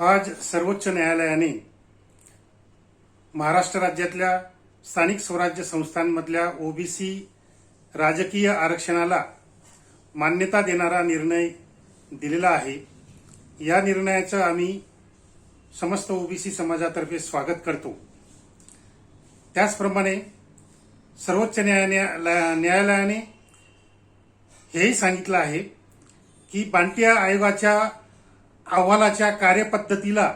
आज सर्वोच्च न्यायालयाने महाराष्ट्र राज्यातल्या स्थानिक स्वराज्य संस्थांमधल्या ओबीसी राजकीय आरक्षणाला मान्यता देणारा निर्णय दिलेला आहे. या निर्णयाचं आम्ही समस्त ओबीसी समाजातर्फे स्वागत करतो. त्याचप्रमाणे सर्वोच्च न्यायालया न्यायालयाने हेही सांगितलं आहे की बांटिया आयोगाच्या अहवालाच्या कार्यपद्धतीला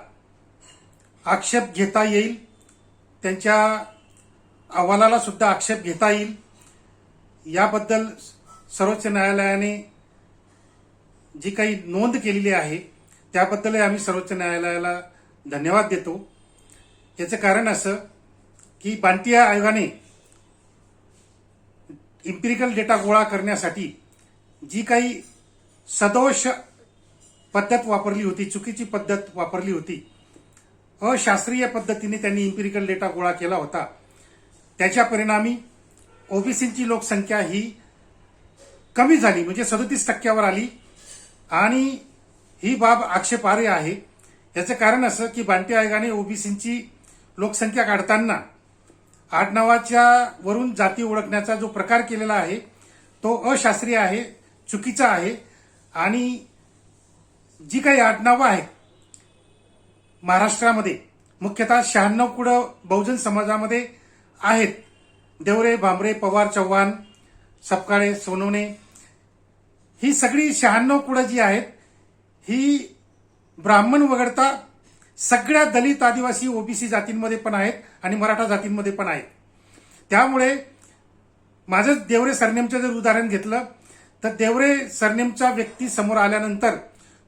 आक्षेप घेता येईल. त्यांच्या अहवालाला सुद्धा आक्षेप घेता येईल. याबद्दल सर्वोच्च न्यायालयाने जी काही नोंद केलेली आहे त्याबद्दलही आम्ही सर्वोच्च न्यायालयाला धन्यवाद देतो. याचं कारण असं की बांटिया आयोगाने इम्पिरिकल डेटा गोळा करण्यासाठी जी काही सदोष पद्धत वापरली होती चुकीची पद्धत वापरली होती. अशास्त्रीय पद्धतीने त्यांनी इम्पिरिकल डेटा गोळा केला होता. त्याच्या परिणामी ओबीसीची लोकसंख्या ही कमी झाली म्हणजे सदोतीस टक्क्यावर आली. आणि ही बाब आक्षेपार्ह आहे. याचं कारण असं की बांटे आयोगाने ओबीसीची लोकसंख्या काढताना आडनावाच्या वरून जाती ओळखण्याचा जो प्रकार केलेला आहे तो अशास्त्रीय आहे चुकीचा आहे. आणि जी काही आडनावं आहेत महाराष्ट्रामध्ये मुख्यतः शहाण्णव कुडं बहुजन समाजामध्ये आहेत. देवरे भांबरे पवार चव्हाण सपकाळे सोनवणे ही सगळी शहाण्णव कुडं जी आहेत ही ब्राह्मण वगळता सगळ्या दलित आदिवासी ओबीसी जातींमध्ये पण आहेत आणि मराठा जातींमध्ये पण आहेत. त्यामुळे माझं देवरे सरनेमचं जर उदाहरण घेतलं तर देवरे सरनेमचा व्यक्ती समोर आल्यानंतर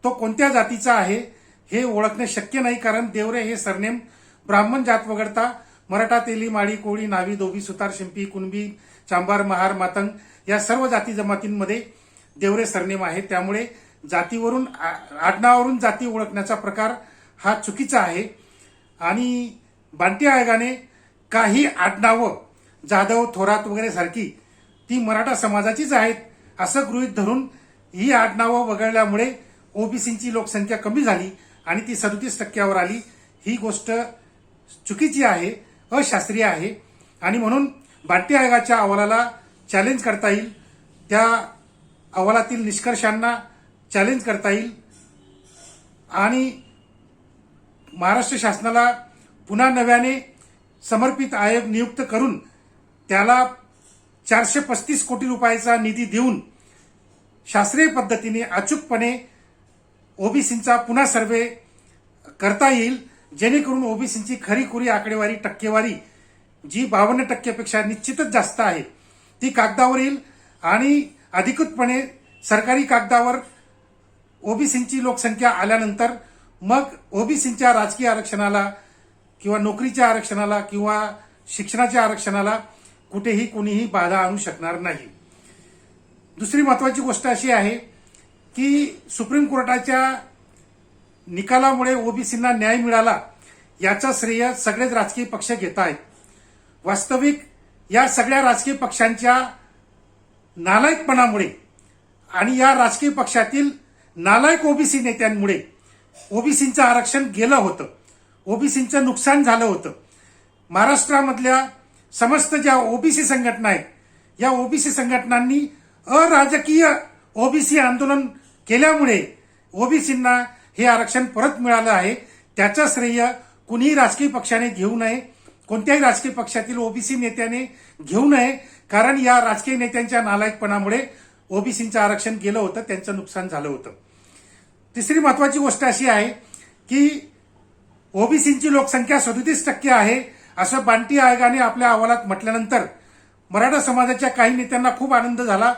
तो कोणत्या जातीचा आहे हे ओळखणे शक्य नाही कारण देवरे हे सरनेम ब्राह्मण जात वगळता मराठा तेली माळी कोळी नावी दोबी सुतार शिंपी कुणबी चांबार महार मातंग या सर्व जाती जमातींमध्ये देवरे सरनेम आहे. त्यामुळे जातीवरून आ- जाती ओळखण्याचा प्रकार हा चुकीचा आहे. आणि बांटी आयोगाने काही आडनावं जाधव थोरात वगैरे सारखी ती मराठा समाजाचीच आहेत असं गृहीत धरून ही आडनावं वगळल्यामुळे ओबीसींची लोकसंख्या कमी झाली आणि ती सदतीस टक्क्यावर आली ही गोष्ट चुकीची आहे अशास्त्रीय आहे. आणि म्हणून बांटी आयोगाच्या अहवालाला चॅलेंज करता येईल. त्या अहवालातील निष्कर्षांना चॅलेंज करता येईल. आणि महाराष्ट्र शासनाला पुन्हा नव्याने समर्पित आयोग नियुक्त करून त्याला चारशे पस्तीस कोटी रुपयाचा निधी देऊन शास्त्रीय पद्धतीने अचूकपणे ओबीसींचा पुन्हा सर्वे करता येईल जेणेकरून ओबीसींची खरीखुरी आकडेवारी टक्केवारी जी बावन्न टक्क्यापेक्षा निश्चितच जास्त आहे ती कागदावर येईल. आणि अधिकृतपणे सरकारी कागदावर ओबीसींची लोकसंख्या आल्यानंतर मग ओबीसींच्या राजकीय आरक्षणाला किंवा नोकरीच्या आरक्षणाला किंवा शिक्षणाच्या आरक्षणाला कुठेही कोणीही बाधा आणू शकणार नाही. दुसरी महत्वाची गोष्ट अशी आहे की सुप्रीम कोर्टाच्या निकालामुळे ओबीसींना न्याय मिळाला याचं श्रेय सगळेच राजकीय पक्ष घेत आहेत. वास्तविक या सगळ्या राजकीय पक्षांच्या नालायकपणामुळे आणि या राजकीय पक्षातील नालायक ओबीसी नेत्यांमुळे ओबीसींचं आरक्षण गेलं होतं. ओबीसींचं नुकसान झालं होतं. महाराष्ट्रामधल्या समस्त ज्या ओबीसी संघटना आहेत या ओबीसी संघटनांनी अराजकीय ओबीसी आंदोलन केल्यामुळे ओबीसींना हे आरक्षण परत मिळालं आहे. त्याचं श्रेय कुणीही राजकीय पक्षाने घेऊ नये. कोणत्याही राजकीय पक्षातील ओबीसी नेत्याने घेऊ नये. कारण या राजकीय नेत्यांच्या नालायकपणामुळे ओबीसींचं आरक्षण गेलं होतं त्यांचं नुकसान झालं होतं. तिसरी महत्वाची गोष्ट अशी आहे की ओबीसींची लोकसंख्या सदोतीस टक्के आहे असं बांटी आयोगाने आपल्या अहवालात म्हटल्यानंतर मराठा समाजाच्या काही नेत्यांना खूप आनंद झाला.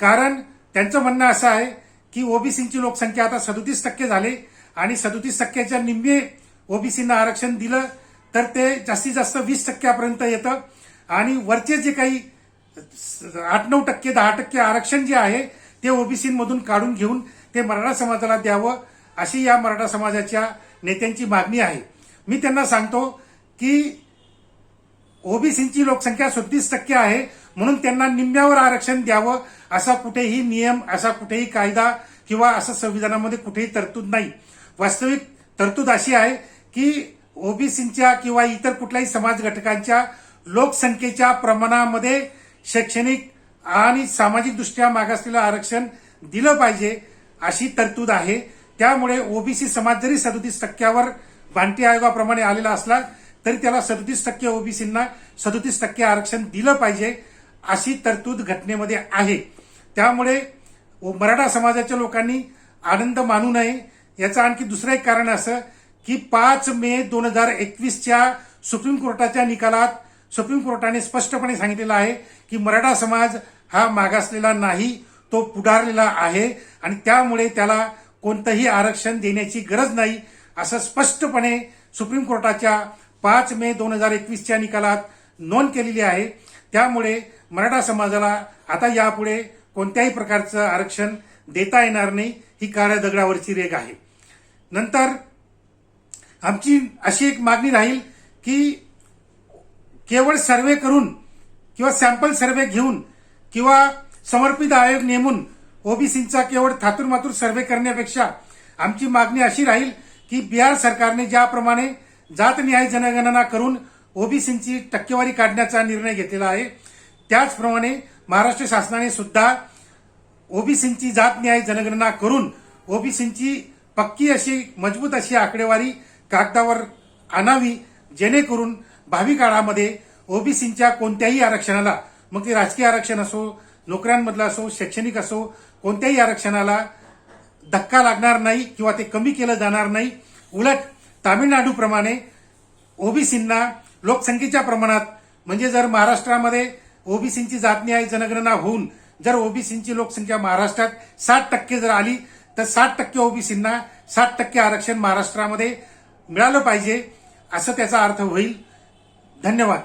कारण त्यांचं म्हणणं असं आहे की ओबीसींची लोकसंख्या आता सदोतीस टक्के झाली आणि सदोतीस टक्क्याच्या निम्मे ओबीसींना आरक्षण दिलं तर ते जास्तीत जास्त वीस टक्क्यापर्यंत येतं. आणि वरचे जे काही आठ नऊ टक्के दहा टक्के आरक्षण जे आहे ते ओबीसीमधून काढून घेऊन ते मराठा समाजाला द्यावं अशी या मराठा समाजाच्या नेत्यांची मागणी आहे. मी त्यांना सांगतो की ओबीसीची लोकसंख्या सदतीस टक्के आहे म्हणून त्यांना निम्म्यावर आरक्षण द्यावं. असा कुठेही नियम असा कुठेही कायदा किंवा असं संविधानामध्ये कुठेही तरतूद नाही. वास्तविक तरतूद अशी आहे की ओबीसीच्या किंवा इतर कुठल्याही समाज घटकांच्या लोकसंख्येच्या प्रमाणामध्ये शैक्षणिक आणि सामाजिकदृष्ट्या मागासलेलं आरक्षण दिलं पाहिजे अशी तरतूद आहे. त्यामुळे ओबीसी समाज जरी सदोतीस टक्क्यावर भांटी आयोगाप्रमाणे आलेला असला तरी त्याला सदोतीस टक्के ओबीसींना सदोतीस टक्के आरक्षण दिलं पाहिजे. अशी तरतूद घटनेमध्ये आहे. त्यामुळे मराठा समाजाच्या लोकांनी आनंद मानू नये. याचं आणखी दुसरं एक कारण असं की पाच मे दोन हजार एकवीसच्या सुप्रीम कोर्टाच्या निकालात सुप्रीम कोर्टाने स्पष्टपणे सांगितलेलं आहे की मराठा समाज हा मागासलेला नाही तो पुढारलेला आहे आणि त्यामुळे त्याला कोणतंही आरक्षण देण्याची गरज नाही असं स्पष्टपणे सुप्रीम कोर्टाच्या पाच मे दोन हजार एकवीसच्या निकालात नोंद केलेली आहे. त्यामुळे मराठा समाजाला आता यापुढे कोणत्याही प्रकारचं आरक्षण देता येणार नाही ही काळ्या दगडावरची रेग आहे. नंतर आमची अशी एक मागणी राहील की केवळ सर्वे करून किंवा सॅम्पल सर्वे घेऊन किंवा समर्पित आयोग नेमून ओबीसीचा केवळ थातूरमातूर सर्वे करण्यापेक्षा आमची मागणी अशी राहील की बिहार सरकारने ज्याप्रमाणे जातनिहाय जनगणना करून ओबीसींची टक्केवारी काढण्याचा निर्णय घेतलेला आहे. त्याचप्रमाणे महाराष्ट्र शासनाने सुद्धा ओबीसींची जातनिहाय जनगणना करून ओबीसींची पक्की अशी मजबूत अशी आकडेवारी कागदावर आणावी जेणेकरून भावी काळामध्ये ओबीसींच्या कोणत्याही आरक्षणाला मग ते राजकीय आरक्षण असो नोकऱ्यांमधलं असो शैक्षणिक असो कोणत्याही आरक्षणाला धक्का लागणार नाही किंवा ते कमी केलं जाणार नाही. उलट तामिळनाडूप्रमाणे ओबीसींना लोकसंख्येच्या प्रमाणात. म्हणजे जर महाराष्ट्रामध्ये ओबीसींची जातनिहाय जनगणना होऊन जर ओबीसींची लोकसंख्या महाराष्ट्रात साठ टक्के जर आली तर साठ टक्के ओबीसींना साठ टक्के आरक्षण महाराष्ट्रामध्ये मिळालं पाहिजे असं त्याचा अर्थ होईल. धन्यवाद.